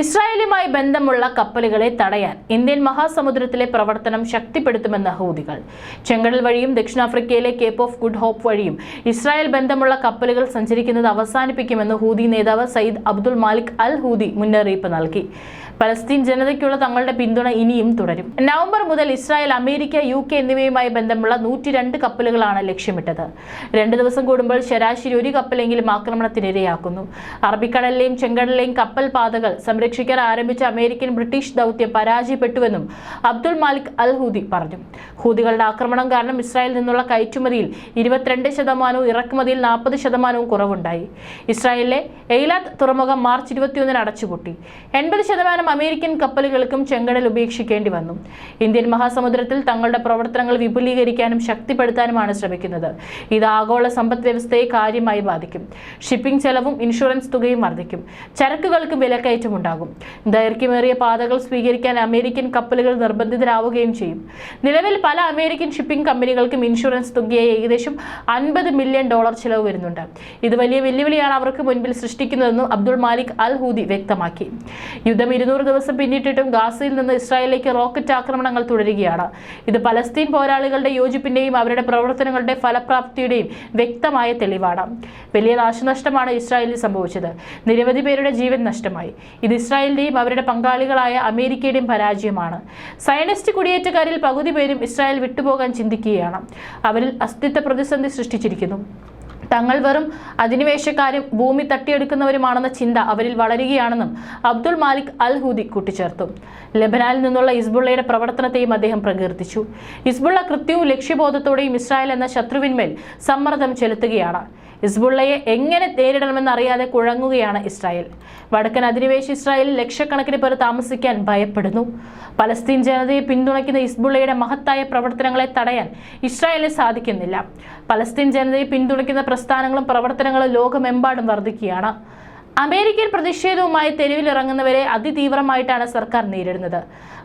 ഇസ്രായേലുമായി ബന്ധമുള്ള കപ്പലുകളെ തടയാൻ ഇന്ത്യൻ മഹാസമുദ്രത്തിലെ പ്രവർത്തനം ശക്തിപ്പെടുത്തുമെന്ന് ഹൂതികൾ. ചെങ്കടൽ വഴിയും ദക്ഷിണാഫ്രിക്കയിലെ കേപ്പ് ഓഫ് ഗുഡ് ഹോപ്പ് വഴിയും ഇസ്രായേൽ ബന്ധമുള്ള കപ്പലുകൾ സഞ്ചരിക്കുന്നത് അവസാനിപ്പിക്കുമെന്ന് ഹൂദി നേതാവ് സയ്യിദ് അബ്ദുൾ മാലിക് അൽ ഹൂദി മുന്നറിയിപ്പ് നൽകി. പലസ്തീൻ ജനതയ്ക്കുള്ള തങ്ങളുടെ പിന്തുണ ഇനിയും തുടരും. നവംബർ മുതൽ ഇസ്രായേൽ അമേരിക്ക യു കെ എന്നിവയുമായി ബന്ധമുള്ള നൂറ്റി രണ്ട് കപ്പലുകളാണ് ലക്ഷ്യമിട്ടത്. രണ്ട് ദിവസം കൂടുമ്പോൾ ശരാശരി ഒരു കപ്പലെങ്കിലും ആക്രമണത്തിനിരയാക്കുന്നു. അറബിക്കടലിലെയും ചെങ്കടലിലെയും കപ്പൽ പാതകൾ സംരക്ഷിക്കാൻ ആരംഭിച്ച അമേരിക്കൻ ബ്രിട്ടീഷ് ദൗത്യം പരാജയപ്പെട്ടുവെന്നും അബ്ദുൾ മാലിക് അൽ ഹൂദി പറഞ്ഞു. ഹൂദികളുടെ ആക്രമണം കാരണം ഇസ്രായേലിൽ നിന്നുള്ള കയറ്റുമതിയിൽ ഇരുപത്തിരണ്ട് ശതമാനവും ഇറക്കുമതിയിൽ നാൽപ്പത് ശതമാനവും കുറവുണ്ടായി. ഇസ്രായേലിലെ എയ്ലാത്ത് തുറമുഖം മാർച്ച് ഇരുപത്തിയൊന്നിന് അടച്ചുപൂട്ടി. എൺപത് ശതമാനം അമേരിക്കൻ കപ്പലുകൾക്കും ചെങ്കടൽ ഉപേക്ഷിക്കേണ്ടി വന്നു. ഇന്ത്യൻ മഹാസമുദ്രത്തിൽ തങ്ങളുടെ പ്രവർത്തനങ്ങൾ വിപുലീകരിക്കാനും ശക്തിപ്പെടുത്താനുമാണ് ശ്രമിക്കുന്നത്. ഇത് ആഗോള സമ്പദ് വ്യവസ്ഥയെ കാര്യമായി ബാധിക്കും. ഷിപ്പിംഗ് ചെലവും ഇൻഷുറൻസ് തുകയും വർദ്ധിക്കും. ചരക്കുകൾക്ക് വിലക്കയറ്റം ഉണ്ടാകും. ദൈർഘ്യമേറിയ പാതകൾ സ്വീകരിക്കാൻ അമേരിക്കൻ കപ്പലുകൾ നിർബന്ധിതരാവുകയും ചെയ്യും. നിലവിൽ പല അമേരിക്കൻ ഷിപ്പിംഗ് കമ്പനികൾക്കും ഇൻഷുറൻസ് തുകയായി ഏകദേശം അൻപത് മില്യൺ ഡോളർ ചിലവ് വരുന്നുണ്ട്. ഇത് വലിയ വെല്ലുവിളിയാണ് അവർക്ക് മുൻപിൽ സൃഷ്ടിക്കുന്നതെന്നും അബ്ദുൾ മാലിക് അൽ ഹൂദി വ്യക്തമാക്കി. യുദ്ധം ഇരുന്നൂറ് ദിവസം പിന്നിട്ടിട്ടും ഗാസയിൽ നിന്ന് ഇസ്രായേലിലേക്ക് റോക്കറ്റ് ആക്രമണങ്ങൾ തുടരുകയാണ്. ഇത് പലസ്തീൻ പോരാളികളുടെ യോജിപ്പിന്റെയും അവരുടെ പ്രവർത്തനങ്ങളുടെ ഫലപ്രാപ്തിയുടെയും വ്യക്തമായ തെളിവാണ്. വലിയ നാശനഷ്ടമാണ് ഇസ്രായേലിൽ സംഭവിച്ചത്. നിരവധി പേരുടെ ജീവൻ നഷ്ടമായി. ഇത് ഇസ്രായേലിന്റെയും അവരുടെ പങ്കാളികളായ അമേരിക്കയുടെയും പരാജയമാണ്. സയനിസ്റ്റ് കുടിയേറ്റക്കാരിൽ പകുതി പേരും ഇസ്രായേൽ വിട്ടുപോകാൻ ചിന്തിക്കുകയാണ്. അവരിൽ അസ്തിത്വ പ്രതിസന്ധി സൃഷ്ടിച്ചിരിക്കുന്നു. തങ്ങൾ വെറും അധിനിവേശക്കാരും ഭൂമി തട്ടിയെടുക്കുന്നവരുമാണെന്ന ചിന്ത അവരിൽ വളരുകയാണെന്നും അബ്ദുൾ മാലിക് അൽ ഹൂദി കൂട്ടിച്ചേർത്തു. ലബനാനിൽ നിന്നുള്ള ഇസ്ബുള്ളയുടെ പ്രവർത്തനത്തെയും അദ്ദേഹം പ്രകീർത്തിച്ചു. ഇസ്ബുള്ള കൃത്യവും ലക്ഷ്യബോധത്തോടെയും ഇസ്രായേൽ എന്ന ശത്രുവിന്മേൽ സമ്മർദ്ദം ചെലുത്തുകയാണ്. ഇസ്ബുള്ളയെ എങ്ങനെ നേരിടണമെന്ന് അറിയാതെ കുഴങ്ങുകയാണ് ഇസ്രായേൽ. വടക്കൻ അധിനിവേശ ഇസ്രായേൽ ലക്ഷക്കണക്കിന് പേർ താമസിക്കാൻ ഭയപ്പെടുന്നു. പലസ്തീൻ ജനതയെ പിന്തുണയ്ക്കുന്ന ഇസ്ബുള്ളയുടെ മഹത്തായ പ്രവർത്തനങ്ങളെ തടയാൻ ഇസ്രായേലിന് സാധിക്കുന്നില്ല. പലസ്തീൻ ജനതയെ പിന്തുണയ്ക്കുന്ന പ്രസ്ഥാനങ്ങളും പ്രവർത്തനങ്ങളും ലോകമെമ്പാടും വർദ്ധിക്കുകയാണ് അമേരിക്കൻ പ്രതിഷേധവുമായി തെരുവിലിറങ്ങുന്നവരെ അതിതീവ്രമായിട്ടാണ് സർക്കാർ നേരിടുന്നത്.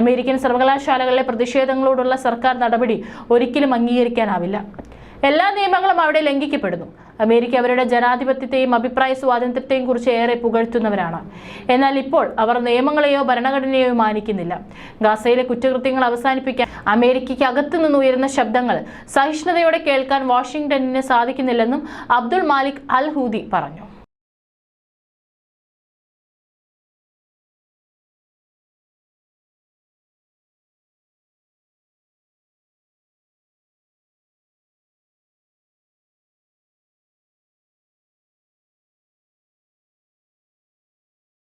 അമേരിക്കൻ സർവകലാശാലകളിലെ പ്രതിഷേധങ്ങളോടുള്ള സർക്കാർ നടപടി ഒരിക്കലും അംഗീകരിക്കാനാവില്ല. എല്ലാ നിയമങ്ങളും അവിടെ ലംഘിക്കപ്പെടുന്നു. അമേരിക്ക അവരുടെ ജനാധിപത്യത്തെയും അഭിപ്രായ സ്വാതന്ത്ര്യത്തെയും കുറിച്ച് ഏറെ പുകഴ്ത്തുന്നവരാണ്. എന്നാൽ ഇപ്പോൾ അവർ നിയമങ്ങളെയോ ഭരണഘടനയോ മാനിക്കുന്നില്ല. ഗാസയിലെ കുറ്റകൃത്യങ്ങൾ അവസാനിപ്പിക്കാൻ അമേരിക്കയ്ക്ക് അകത്തു നിന്ന് ഉയരുന്ന ശബ്ദങ്ങൾ സഹിഷ്ണുതയോടെ കേൾക്കാൻ വാഷിംഗ്ടണിന് സാധിക്കുന്നില്ലെന്നും അബ്ദുൾ മാലിക് അൽ ഹൂദി പറഞ്ഞു.